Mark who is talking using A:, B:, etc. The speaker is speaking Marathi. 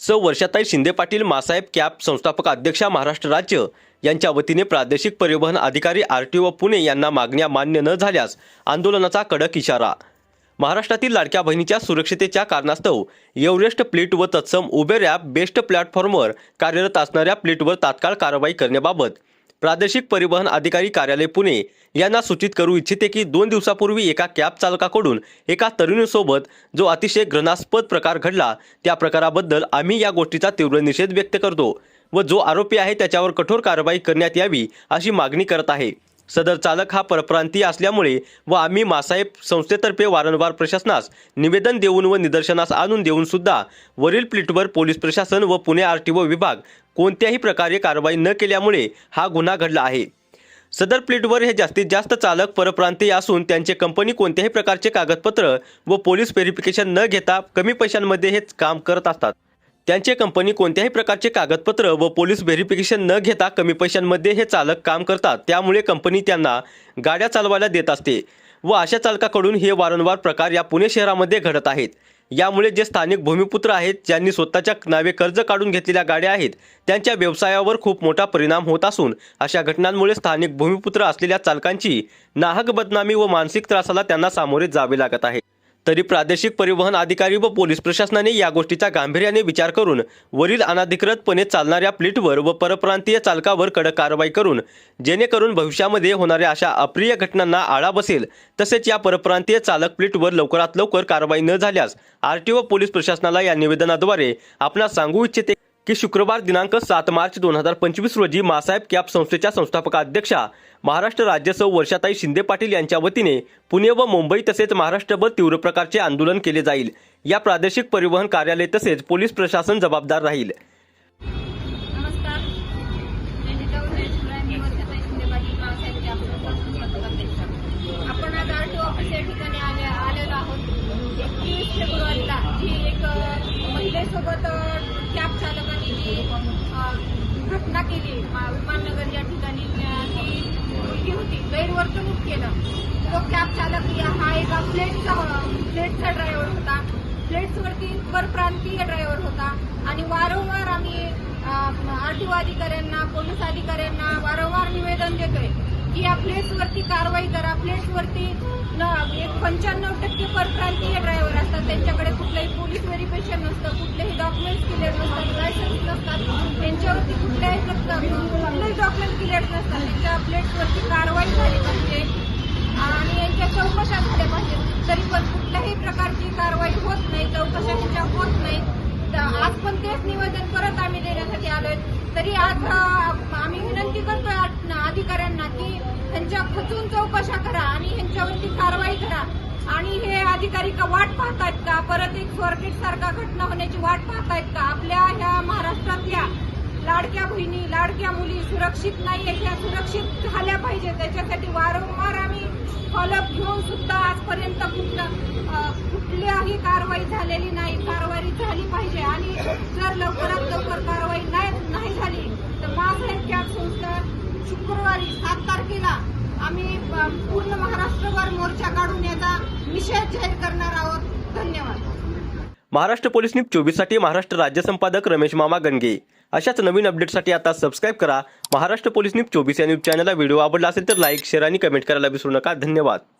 A: स वर्षाताई शिंदे पाटील मासाहेब कॅब संस्थापक अध्यक्षा महाराष्ट्र राज्य यांच्या वतीने प्रादेशिक परिवहन अधिकारी आर टी ओ पुणे यांना मागण्या मान्य न झाल्यास आंदोलनाचा कडक इशारा. महाराष्ट्रातील लाडक्या बहिणीच्या सुरक्षितेच्या कारणास्तव एव्हरेस्ट प्लीट व तत्सम उबेर ॲप बेस्ट प्लॅटफॉर्मवर कार्यरत असणाऱ्या प्लीटवर तात्काळ कारवाई करण्याबाबत प्रादेशिक परिवहन अधिकारी कार्यालय पुणे यांना सूचित करू इच्छिते की दोन दिवसापूर्वी एका कॅब चालकाकडून एका तरुणीसोबत जो अतिशय घृणास्पद प्रकार घडला त्या प्रकाराबद्दल आम्ही या गोष्टीचा तीव्र निषेध व्यक्त करतो व जो आरोपी आहे त्याच्यावर कठोर कारवाई करण्यात यावी अशी मागणी करत आहे. सदर चालक हा परप्रांतीय असल्यामुळे व आम्ही मासाहेब संस्थेतर्फे वारंवार प्रशासनास निवेदन देऊन व निदर्शनास आणून देऊन सुद्धा वरील प्लिटवर पोलीस प्रशासन व पुणे आर टी ओ विभाग कोणत्याही प्रकारे कारवाई न केल्यामुळे हा गुन्हा घडला आहे. सदर प्लेटवर हे जास्तीत जास्त चालक परप्रांतीय असून त्यांचे कंपनी कोणत्याही प्रकारचे कागदपत्र व पोलीस व्हेरिफिकेशन न घेता कमी पैशांमध्ये हे काम करत असतात. त्यांचे कंपनी कोणत्याही प्रकारचे कागदपत्र व पोलीस व्हेरिफिकेशन न घेता कमी पैशांमध्ये हे चालक काम करतात. त्यामुळे कंपनी त्यांना गाड्या चालवायला देत असते व अशा चालकाकडून हे वारंवार प्रकार या पुणे शहरामध्ये घडत आहेत. यामुळे जे स्थानिक भूमिपुत्र आहेत ज्यांनी स्वतःच्या नावे कर्ज काढून घेतलेल्या गाड्या आहेत त्यांच्या व्यवसायावर खूप मोठा परिणाम होत असून अशा घटनांमुळे स्थानिक भूमिपुत्र असलेल्या चालकांची नाहक बदनामी व मानसिक त्रासाला त्यांना सामोरे जावे लागत आहे. तरी प्रादेशिक परिवहन अधिकारी व पोलीस प्रशासनाने या गोष्टीचा गांभीर्याने विचार करून वरील अनाधिकृतपणे चालणाऱ्या प्लीटवर व परप्रांतीय चालकावर कडक कारवाई करून जेणेकरून भविष्यामध्ये होणाऱ्या अशा अप्रिय घटनांना आळा बसेल तसेच या परप्रांतीय चालक प्लीटवर लवकरात लवकर कारवाई न झाल्यास आर टी पोलीस प्रशासनाला या निवेदनाद्वारे आपणास सांगू इच्छिते की शुक्रवार दिनांक सात मार्च दोन हजार पंचवीस रोजी मासाहेब कॅप संस्थेच्या संस्थापक अध्यक्षा महाराष्ट्र राज्यसह वर्षाताई शिंदे पाटील यांच्या वतीने पुणे व मुंबई तसेच महाराष्ट्रभर तीव्र प्रकारचे आंदोलन केले जाईल. या प्रादेशिक परिवहन कार्यालय तसेच पोलीस प्रशासन जबाबदार राहील.
B: नमस्कार. कॅब चालक घटना केली. मा- विमाननगर या ठिकाणी ती मुलगी होती गैरवर्तणूक केलं. तो कॅब चालक हा एका फ्लेटचा फ्लेटचा ड्रायव्हर होता. फ्लेट्सवरती परप्रांतीय ड्रायव्हर होता. आणि वारंवार आम्ही आरटीओ अधिकाऱ्यांना पोलीस अधिकाऱ्यांना वारंवार निवेदन देतोय की या फ्लेट्सवरती कारवाई करा. फ्लेट्सवरती एक पंच्याण्णव टक्के परप्रांतीय ड्रायव्हर असतात. त्यांच्याकडे कुठलंही पोलीस व्हेरिफिकेशन नसतं. कुठलेही डॉक्युमेंट्स क्लिअर नसतात. असतात त्यांच्यावरती कुठल्याही प्रकार- कुठलेही डॉक्युमेंट क्लिअर नसतात. त्यांच्या प्लेटवरती कारवाई झाली पाहिजे. आणि यांच्या चौकशा झाल्या पाहिजेत तरी पण कुठल्याही प्रकारची कारवाई होत नाही चौकशा त्यांच्या होत नाहीत तर आज पण तेच निवेदन परत आम्ही देण्यासाठी आलोय. तरी आज आम्ही विनंती करतोय अधिकाऱ्यांना की त्यांच्या खचून चौकशा करा आणि ह्यांच्यावरती कारवाई करा. आणि हे अधिकारी का वाट पाहतायत का? परत एक स्वारगेट सारखा घटना होण्याची वाट पाहतायत का? आपल्या ह्या महाराष्ट्रातल्या लाडक्या बहिणी लाडक्या मुली सुरक्षित नाही आहेत ह्या सुरक्षित झाल्या पाहिजे. त्याच्यासाठी वारंवार आम्ही फॉलोअप घेऊन सुद्धा आजपर्यंत कुठलं कुठल्याही कारवाई झालेली नाही. कारवाई झाली पाहिजे. आणि जर लवकरात लवकर कारवाई नाही नाही झाली तर मासाहेब कॅब संस्था शुक्रवारी सात तारखेला आम्ही पूर्ण महाराष्ट्रभर मोर्चा काढून याचा निषेध जाहीर करणार आहोत. धन्यवाद.
A: महाराष्ट्र पोलीस न्यूज चोवीससाठी महाराष्ट्र राज्य संपादक रमेश मामा गणगे अशाच नवीन अपडेटसाठी आता सबस्क्राईब करा. महाराष्ट्र पोलीस न्यूज चोवीस या न्यूज चॅनलला व्हिडिओ आवडला असेल तर लाईक शेअर आणि कमेंट करायला विसरू नका. धन्यवाद.